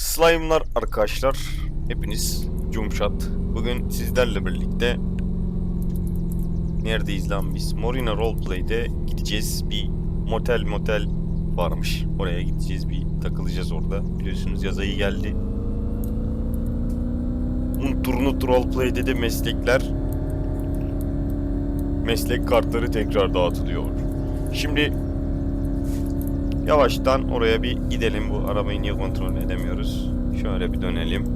Slime'lar arkadaşlar. Hepiniz Cumşat. Bugün sizlerle birlikte Neredeyiz lan biz? Morina Roleplay'de gideceğiz. Bir motel motel varmış. Oraya gideceğiz. Bir takılacağız orada. Biliyorsunuz yaz ayı geldi. Unturnut Roleplay'de de meslekler meslek kartları tekrar dağıtılıyor. Şimdi Yavaştan oraya bir gidelim. Bu arabayı niye kontrol edemiyoruz? Şöyle bir dönelim.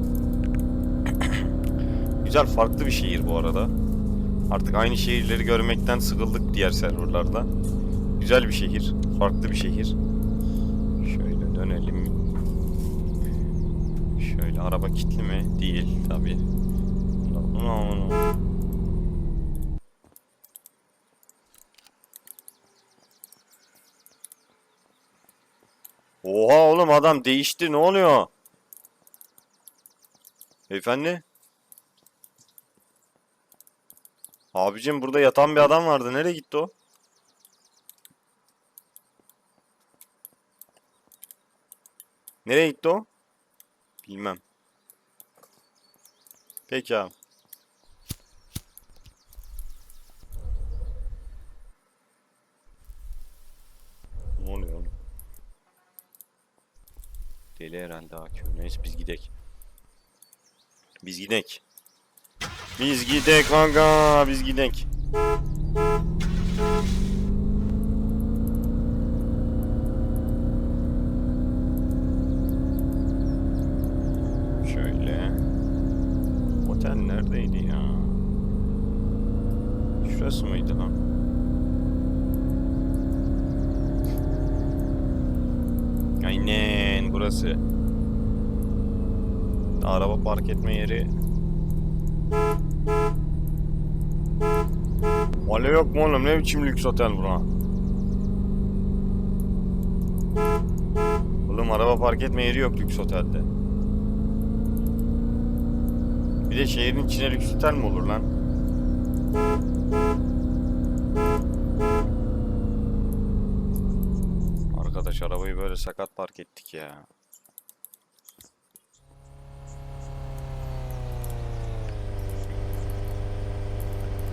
Güzel farklı bir şehir bu arada. Artık aynı şehirleri görmekten sıkıldık diğer serverlarda. Güzel bir şehir. Farklı bir şehir. Şöyle dönelim. Şöyle araba kilitli mi? Değil tabi. Oha oğlum adam değişti ne oluyor? Beyefendi? Abicim burada yatan bir adam vardı. Nereye gitti o? Nereye gitti o? Bilmem. Peki abi. Ne oluyor oğlum? Deli herhalde hakim. Neyse biz gidek. Biz gidek. Biz gidek kanka. Biz gidek. Şöyle. Otel neredeydi ya? Şurası mıydı lan? Aynen burası. Araba park etme yeri. Vale yok mu oğlum? Ne biçim lüks otel bura? Oğlum araba park etme yeri yok lüks otelde. Bir de şehrin içine lüks otel mi olur lan? Arkadaş böyle sakat park ettik ya.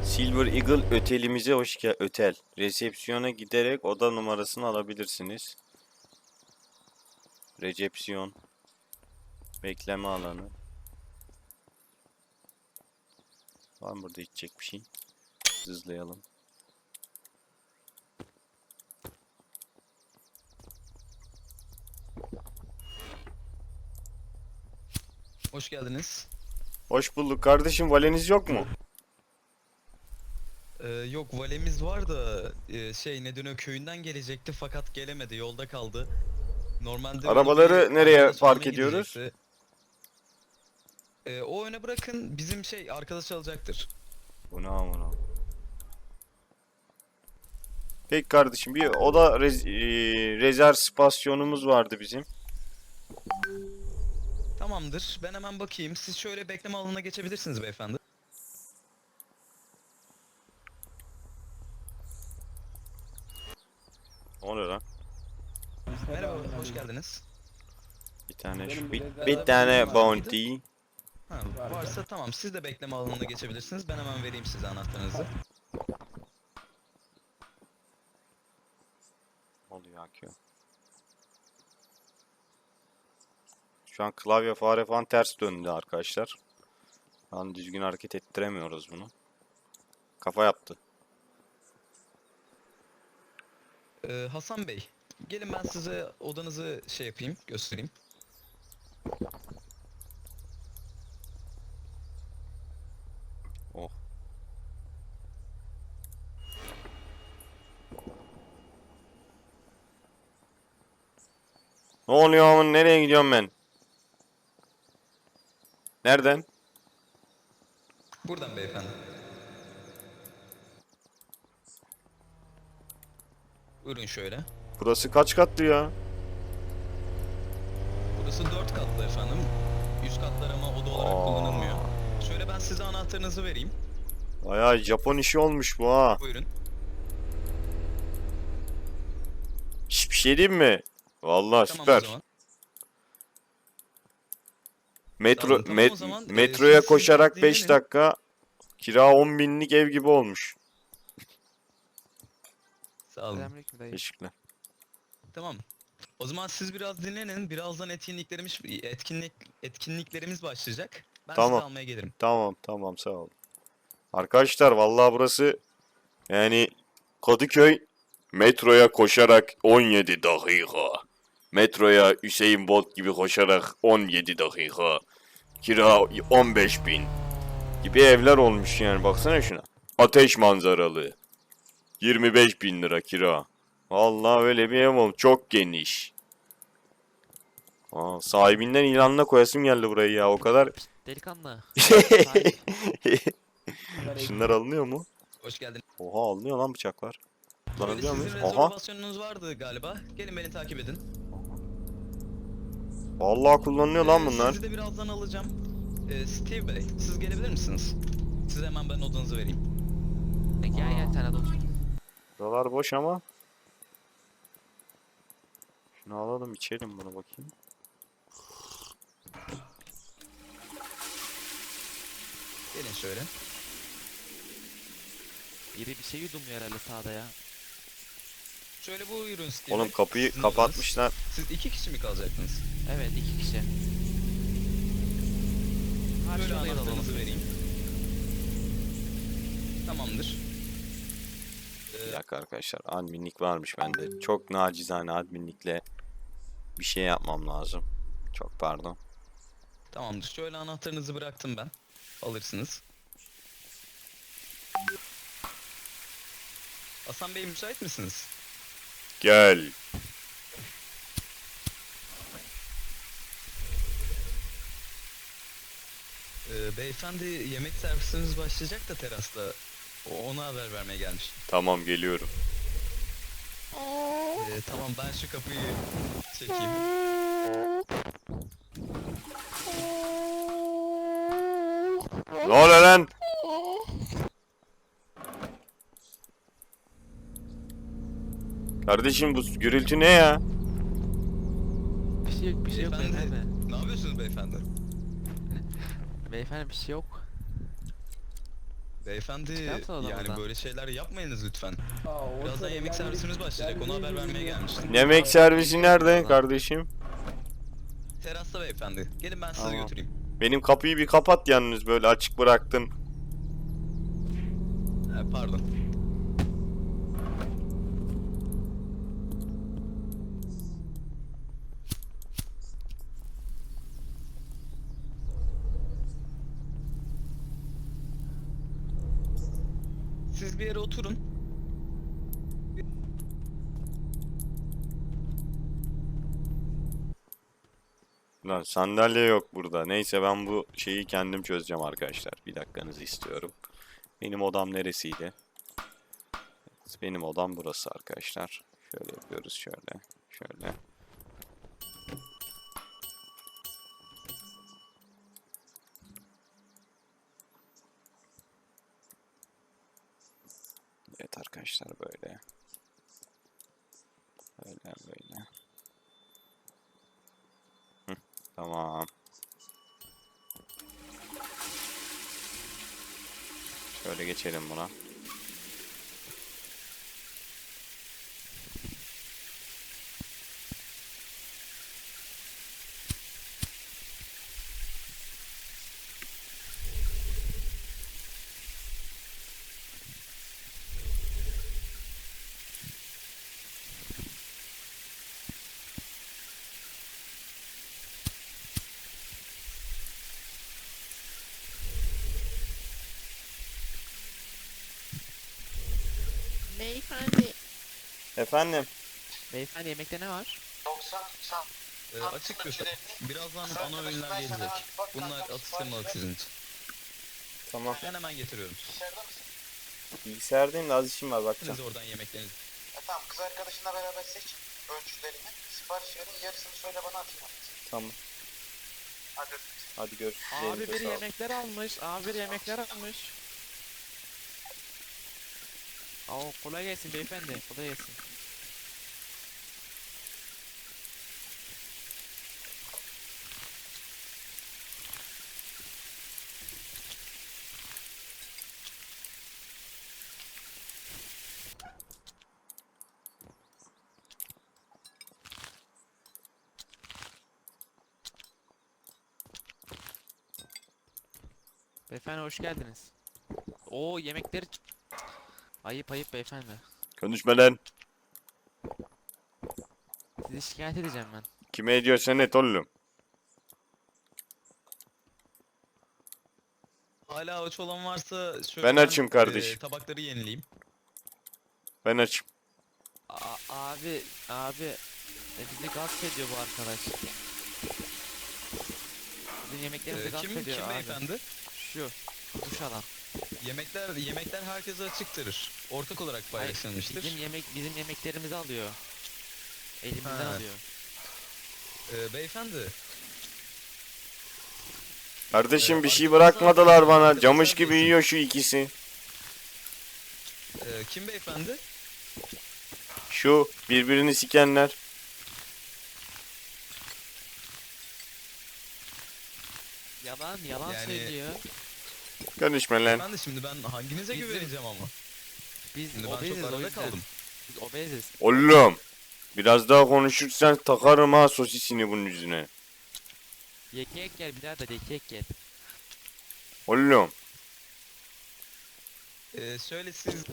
Silver Eagle ötelimize hoş gel ötel. Resepsiyona giderek oda numarasını alabilirsiniz. Resepsiyon. Bekleme alanı. Var mı burada içecek bir şey? Hızlayalım. Hoş geldiniz. Hoş bulduk kardeşim. Valeniz yok mu? Ee, yok valemiz var da e, şey Nedino köyünden gelecekti fakat gelemedi yolda kaldı. Normalde onu Arabaları bir nereye arkadaş park ediyoruz? gidecekti. Ee, o öne bırakın bizim şey arkadaş alacaktır. Bu ne amına? Peki kardeşim bir oda rez e, rezervasyonumuz vardı bizim. Tamamdır ben hemen bakayım siz şöyle bekleme alanına geçebilirsiniz beyefendi. Ne oluyor lan? Merhaba hoş geldiniz. Bir tane şu bir, bir tane bounty. Ha, varsa tamam siz de bekleme alanına geçebilirsiniz ben hemen vereyim size anahtarınızı. Ne oluyor Akio? Şu an klavye fare falan ters döndü arkadaşlar. Şu an düzgün hareket ettiremiyoruz bunu. Kafa yaptı. Ee, Hasan Bey gelin ben size odanızı şey yapayım göstereyim. Oh. Ne oluyor amın? Nereye gidiyorum ben? Nereden? Buradan beyefendi. Buyurun şöyle. Burası kaç katlı ya? Burası 4 katlı efendim. Üst katlar ama oda olarak Aa. kullanılmıyor. Şöyle ben size anahtarınızı vereyim. Bayağı Japon işi olmuş bu ha. Buyurun. Hiçbir şey diyeyim mi? Vallahi Tamam süper. Metro Tamam, o met- zaman, e, metroya siz koşarak biraz 5 dinlenin. dakika kira 10 binlik ev gibi olmuş. Sağ olun. Selamünaleyküm dayı. Teşekkürler. Tamam. O zaman siz biraz dinlenin. Birazdan etkinliklerimiz etkinlik etkinliklerimiz başlayacak. Ben Tamam. sizi almaya gelirim. Tamam tamam sağ olun. Arkadaşlar vallahi burası yani Kadıköy metroya koşarak 17 dakika. Metroya Hüseyin Bolt gibi koşarak 17 dakika. Kira 15 bin gibi evler olmuş yani baksana şuna. Ateş manzaralı. 25 bin lira kira. Vallahi öyle bir ev olmuş. Çok geniş. Aa, sahibinden ilanına koyasım geldi burayı ya o kadar. Delikanlı. Şunlar alınıyor mu? Hoş geldin. Oha alınıyor lan bıçaklar. Kullanabiliyor muyuz? Oha. vardı galiba. Gelin beni takip edin. Vallahi kullanılıyor lan Ee, bunlar. Sizi de birazdan alacağım. Ee, Steve Bey, siz gelebilir misiniz? Size hemen ben odanızı vereyim. Gel gel sen otur. Buralar boş ama. Şunu alalım içelim bunu bakayım. Gelin şöyle. Biri bir şey yudumluyor herhalde sağda ya. Şöyle buyurun Steve Oğlum kapıyı Sizin odanız. kapatmışlar. Siz iki kişi mi kalacaktınız? Evet iki kişi. Böyle Karşı odayı anahtarınızı vereyim. Tamamdır. Ee, Bir dakika arkadaşlar adminlik varmış bende. Çok nacizane adminlikle bir şey yapmam lazım. Çok pardon. Tamamdır. Şöyle anahtarınızı bıraktım ben. Alırsınız. Hasan Bey müsait misiniz? Gel. Ee, beyefendi yemek servisiniz başlayacak da terasta. O- Ona haber vermeye gelmiş. Tamam geliyorum. Ee, tamam ben şu kapıyı çekeyim. Ne oluyor lan? Kardeşim bu gürültü ne ya? Bir şey yok bir şey yok Beyefendi. beyefendi. Ne yapıyorsunuz beyefendi? Beyefendi bir şey yok. Beyefendi Çıkar mısın yani odamızdan? böyle şeyler yapmayınız lütfen. Birazdan yemek servisimiz başlayacak. Ona haber vermeye gelmiştim. Yemek servisi nerede kardeşim? Terasta beyefendi. Gelin ben sizi Tamam. götüreyim. Benim kapıyı bir kapat yalnız böyle açık bıraktın. Ha, pardon. Siz bir yere oturun. Lan sandalye yok burada. Neyse ben bu şeyi kendim çözeceğim arkadaşlar. Bir dakikanızı istiyorum. Benim odam neresiydi? Benim odam burası arkadaşlar. Şöyle yapıyoruz şöyle. Şöyle. Evet arkadaşlar böyle. Böyle böyle. Tamam. Şöyle geçelim buna. Beyefendi. Efendim. Beyefendi yemekte ne var? Ee, açık büfe. Birazdan ana öğünler gelecek. Bunlar atıştırmalık sizin için. Tamam. Ben hemen getiriyorum. Bilgisayardayım da az işim var bakacağım. Siz oradan yemeklerinizi. E tamam kız arkadaşınla beraber seç ölçülerini. Sipariş verin yarısını söyle bana atayım. Tamam. Hadi. Hadi görüşürüz. Abi Elinize sağlık. yemekler almış. Abi biri yemekler almış. Oo, kolay gelsin beyefendi. Kolay gelsin. Beyefendi hoş geldiniz. Oo yemekleri Ayıp ayıp beyefendi. Konuşma lan. Sizi şikayet edeceğim ben. Kime ediyorsan et oğlum. Hala aç olan varsa şöyle Ben açım kardeşim. e, tabakları yenileyim. Ben açım. A- abi, abi. E, bizi gasp ediyor bu arkadaş. Bizim yemeklerimizi E, gasp kim ediyor kim abi. beyefendi? Şu. Duş alan. Yemekler yemekler herkese açıktır. Ortak olarak Hayır, paylaşılmıştır. Bizim yemek bizim yemeklerimizi alıyor. Elimizden Ha. alıyor. E, beyefendi. Kardeşim Ee, bir şey bırakmadılar bana. Camış gibi yiyor şu ikisi. E, kim beyefendi? Şu birbirini sikenler. Yalan yalan Yani- söylüyor. Konuşma lan. Ben de şimdi ben hanginize Bizim- güveneceğim ama. Biz Şimdi ben obeziz çok o arada yüzden. kaldım. Biz obeziz. Oğlum. Biraz daha konuşursan takarım ha sosisini bunun yüzüne. Yekek gel birader yekek gel. Oğlum. E, şöyle siz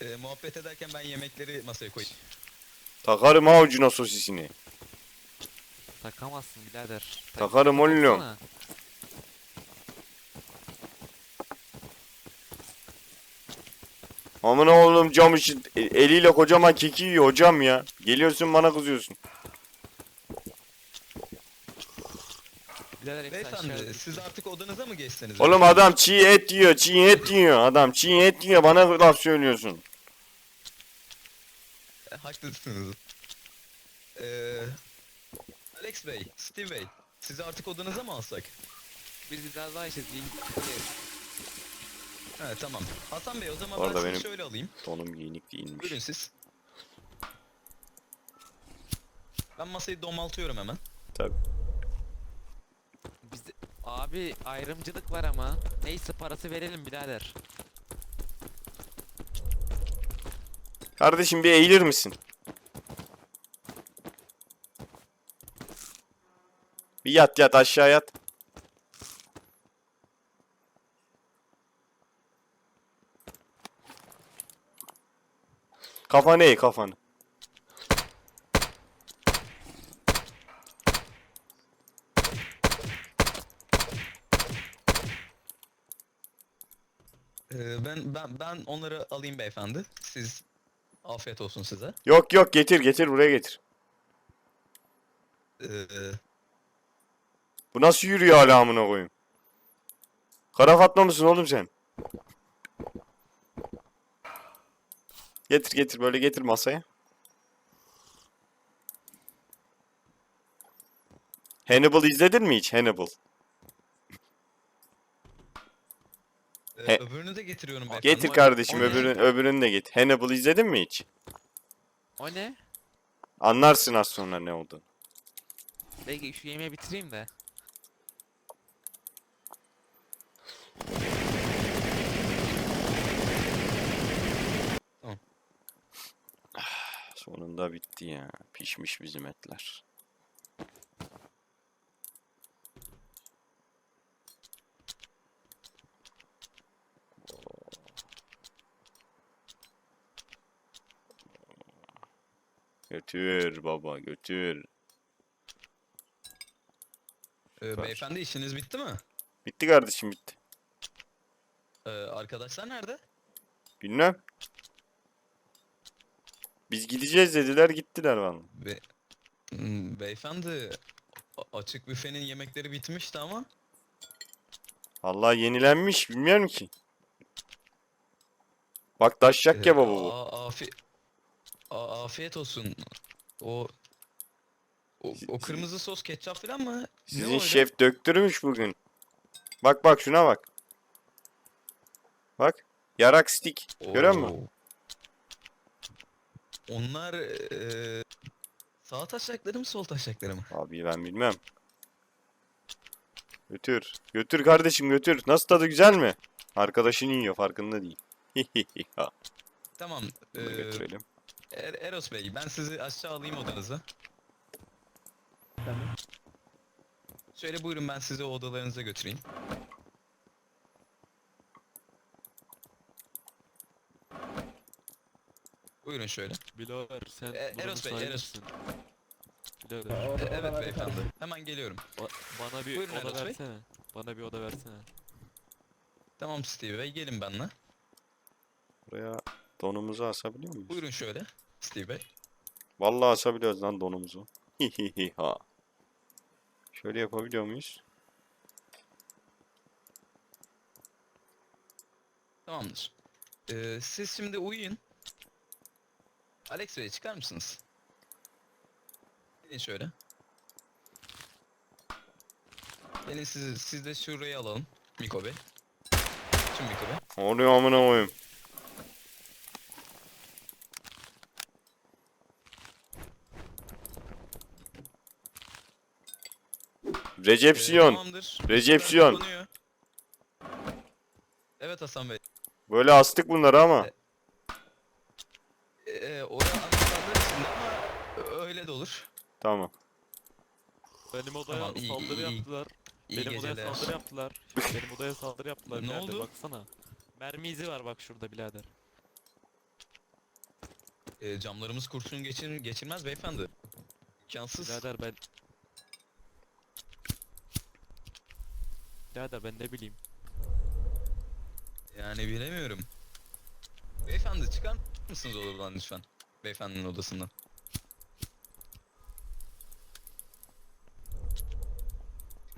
e, muhabbet ederken ben yemekleri masaya koyayım. Takarım ha ucuna sosisini. Takamazsın birader. Tak- Takarım oğlum. taksana. Amına oğlum camışı e- eliyle kocaman keki yiyor hocam ya. Geliyorsun bana kızıyorsun. Birader hepsi aşağı Beyefendi düştü. siz artık odanıza mı geçseniz? Oğlum adam çiğ et yiyor, çiğ et yiyor. Adam çiğ et yiyor bana laf söylüyorsun. E, Haklısınız. Ee, Alex Bey, Steve Bey, sizi artık odanıza mı alsak? Biz biraz daha işiz. He tamam. Hasan Bey o zaman Orada ben benim- şöyle alayım. Donum giyinik değilmiş. Buyurun siz. Ben masayı domaltıyorum hemen. Tabii. Biz abi ayrımcılık var ama. Neyse parası verelim birader. Kardeşim bir eğilir misin? Bir yat yat aşağı yat. Kafanı eğ kafanı. Ee, ben ben ben onları alayım beyefendi. Siz afiyet olsun size. Yok yok getir getir buraya getir. Ee, Bu nasıl yürüyor hala amına koyayım? Kara Fatma mısın oğlum sen? Getir getir böyle getir masaya. Hannibal izledin mi hiç? Hannibal. e, He- öbürünü de getiriyorum beyefendi. Getir kardeşim o ne? öbürün, öbürünü de git. Hannibal izledin mi hiç? O ne? Anlarsın az sonra ne olduğunu. Belki şu yemeği bitireyim de. Sonunda bitti ya. Pişmiş bizim etler. Götür baba götür. Ee, beyefendi işiniz bitti mi? Bitti kardeşim bitti. Ee, arkadaşlar nerede? Bilmem. Biz gideceğiz dediler gittiler vallahi. Be Hmm, beyefendi a- açık büfenin yemekleri bitmişti ama Allah yenilenmiş bilmiyorum ki. Bak taşacak Ee, kebabı bu. afi- afiyet olsun. O o, o kırmızı sos ketçap falan mı? Ne Sizin öyle? şef döktürmüş bugün. Bak bak şuna bak. Bak. Yarak stick. Görüyor musun? Oo. Onlar eee sağ taşakları mı sol taşakları mı? Abi ben bilmem. Götür. Götür kardeşim götür. Nasıl tadı güzel mi? Arkadaşın yiyor farkında değil. Tamam. Bunu eee, götürelim. Er- Eros Bey ben sizi aşağı alayım odanıza. Tamam. Şöyle buyurun ben sizi odalarınıza götüreyim. Buyurun şöyle. Birader sen E, Eros Bey, Eros. misin? Birader E, evet beyefendi. Hemen geliyorum. ba- bana bir Buyurun oda Eros Bey. versene. Bana bir oda versene. Tamam Steve Bey gelin benimle. Buraya donumuzu asabiliyor muyuz? Buyurun şöyle Steve Bey. Vallahi asabiliyoruz lan donumuzu. Ha. Şöyle yapabiliyor muyuz? Tamamdır. Ee, siz şimdi uyuyun. Alex Bey çıkar mısınız? Gelin şöyle. Gelin siz, siz de şurayı alalım. Miko Bey. Şimdi Miko Bey. Ne oluyor amına koyayım? Recepsiyon. tamamdır. Recepsiyon. Kapanıyor. Evet Hasan Bey. Böyle astık bunları ama. Ee, oraya anahtarlar içinde ama öyle de olur. Tamam. Benim odaya Tamam, iyi, saldırı iyi, iyi. yaptılar. İyi Benim odaya geceler. saldırı yaptılar. Benim odaya saldırı yaptılar Ne birader oldu? baksana. Mermi izi var bak şurada birader. Ee, camlarımız kurşun geçir, geçirmez beyefendi. İmkansız. Birader ben... Birader ben ne bileyim. Yani bilemiyorum. Beyefendi çıkar mısınız odadan lütfen? Beyefendinin odasından.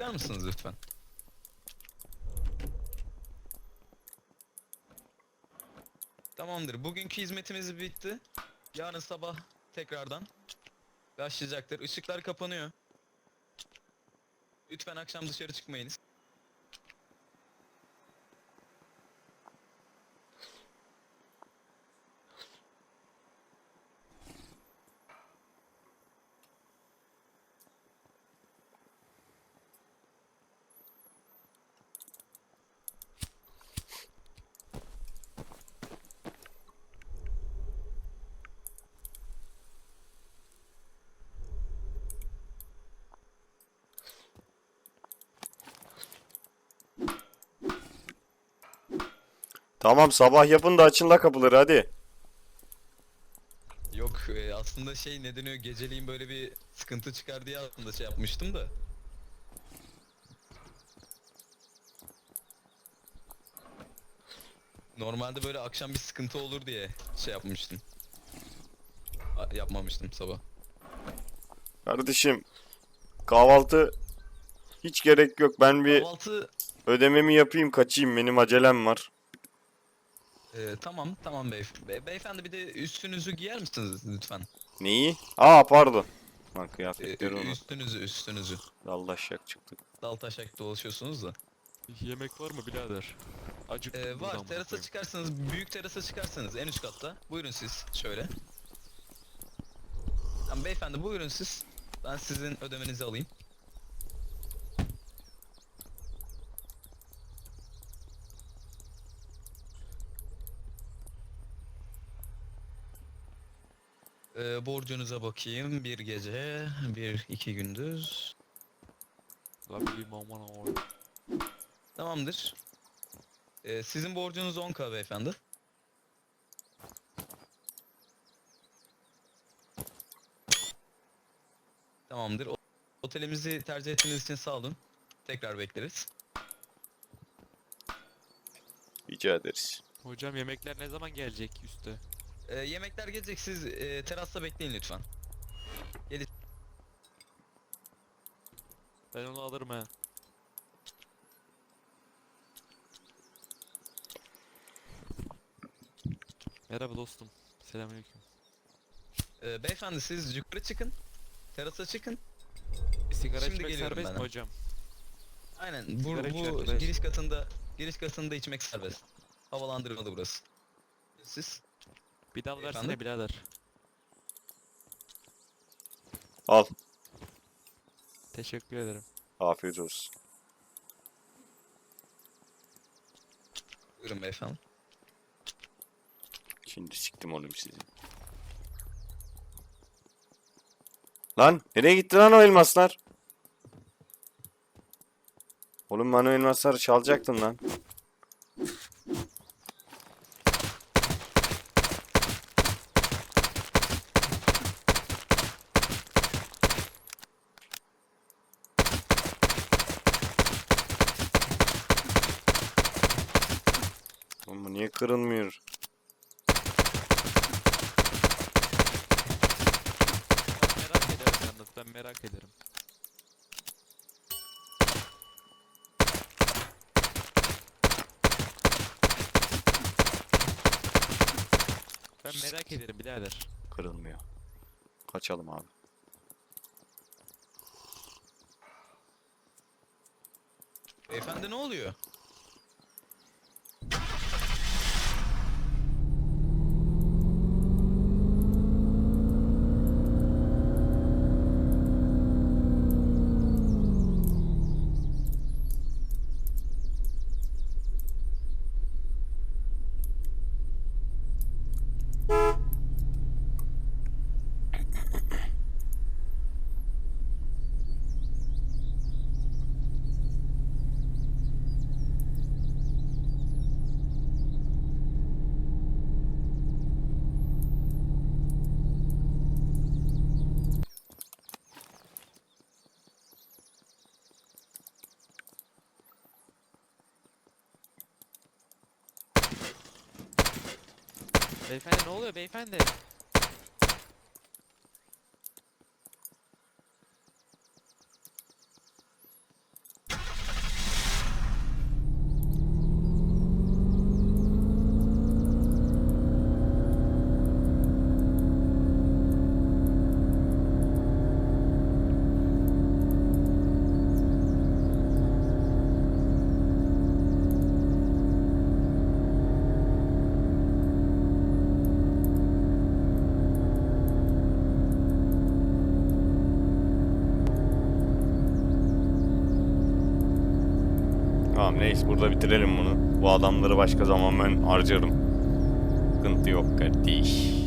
Çıkar mısınız lütfen? Tamamdır. Bugünkü hizmetimiz bitti. Yarın sabah tekrardan başlayacaktır. Işıklar kapanıyor. Lütfen akşam dışarı çıkmayınız. Tamam sabah yapın da açın la kapıları hadi. Yok e, aslında şey ne deniyor geceliğin böyle bir sıkıntı çıkar diye aslında şey yapmıştım da. Normalde böyle akşam bir sıkıntı olur diye şey yapmıştım. A- yapmamıştım sabah. Kardeşim kahvaltı hiç gerek yok. Ben bir Kahvaltı ödememi yapayım kaçayım. Benim acelem var. E, tamam tamam bey be- beyefendi bir de üstünüzü giyer misiniz lütfen? Neyi? Aa pardon. Lan kıyafetleri onu. üstünüzü üstünüzü. Dallaşak çıktı. Dal taşak dolaşıyorsunuz da. Yemek var mı birader? Acık Ee, var terasa çıkarsanız büyük terasa çıkarsanız en üst katta. Buyurun siz şöyle. Tamam beyefendi buyurun siz. Ben sizin ödemenizi alayım. Ee, borcunuza bakayım. Bir gece, bir iki gündüz. La bileyim aman aman. Tamamdır. Ee, sizin borcunuz 10k beyefendi. Tamamdır. Otelimizi tercih ettiğiniz için sağ olun. Tekrar bekleriz. Rica ederiz. Hocam yemekler ne zaman gelecek üste? Ee, yemekler gelecek. Siz e, terasta bekleyin lütfen. Ben onu alırım he. Merhaba dostum. Selamünaleyküm. Ee, beyefendi siz yukarı çıkın. Terasa çıkın. Sigara Şimdi içmek geliyorum serbest mi ben. hocam? Aynen. Bu, Sigara bu arkadaş. giriş katında giriş katında içmek serbest. Havalandırmalı burası. Siz Bir dal Efendim? versene birader. Al. Teşekkür ederim. Afiyet olsun. buyurun beyefendi. Şimdi siktim oğlum sizi. Lan nereye gitti lan o elmaslar? Oğlum ben o elmasları çalacaktım lan. Niye kırılmıyor? Ben merak ederim yalnız ben merak ederim. Ben merak ederim birader. Kırılmıyor. Kaçalım abi. Beyefendi ne oluyor? Beyefendi ne oluyor beyefendi? Neyse burada bitirelim bunu. Bu adamları başka zaman ben harcarım. Sıkıntı yok kardeş.